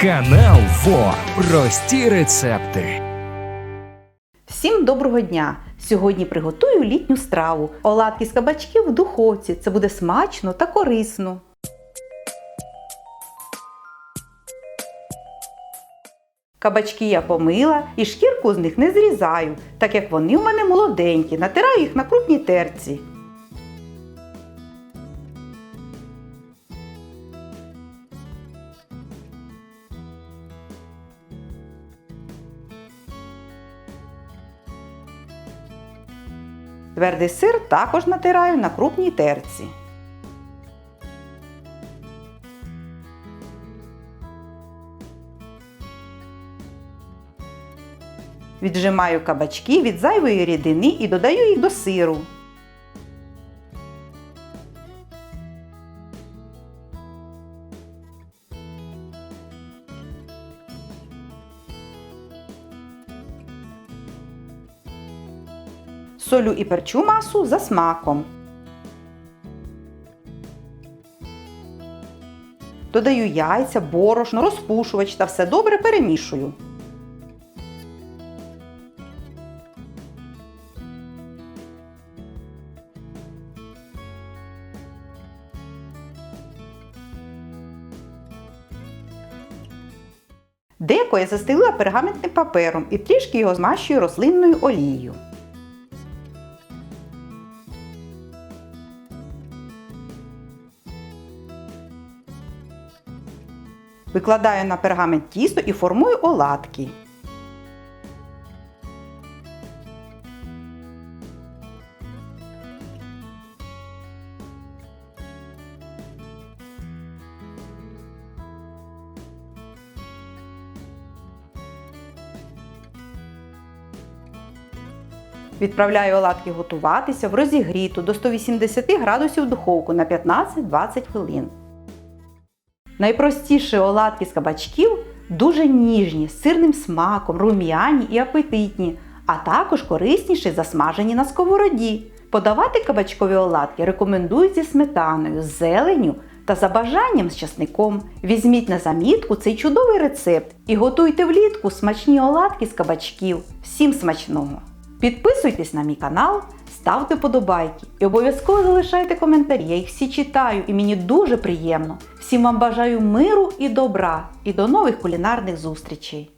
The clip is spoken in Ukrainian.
Канал ФО. Прості рецепти. Всім доброго дня! Сьогодні приготую літню страву. Оладки з кабачків в духовці. Це буде смачно та корисно. Кабачки я помила і шкірку з них не зрізаю, так як вони в мене молоденькі. Натираю їх на крупній терці. Твердий сир також натираю на крупній терці. Віджимаю кабачки від зайвої рідини і додаю їх до сиру. Солю і перчу масу за смаком. Додаю яйця, борошно, розпушувач та все добре перемішую. Деко я застелила пергаментним папером і трішки його змащую рослинною олією. Викладаю на пергамент тісто і формую оладки. Відправляю оладки готуватися в розігріту до 180 градусів духовку на 15-20 хвилин. Найпростіші оладки з кабачків дуже ніжні, з сирним смаком, рум'яні і апетитні, а також корисніші засмажені на сковороді. Подавати кабачкові оладки рекомендують зі сметаною, з зеленню та за бажанням з часником. Візьміть на замітку цей чудовий рецепт і готуйте влітку смачні оладки з кабачків. Всім смачного! Підписуйтесь на мій канал, ставте вподобайки і обов'язково залишайте коментарі. Я їх всі читаю і мені дуже приємно. Всім вам бажаю миру і добра і до нових кулінарних зустрічей!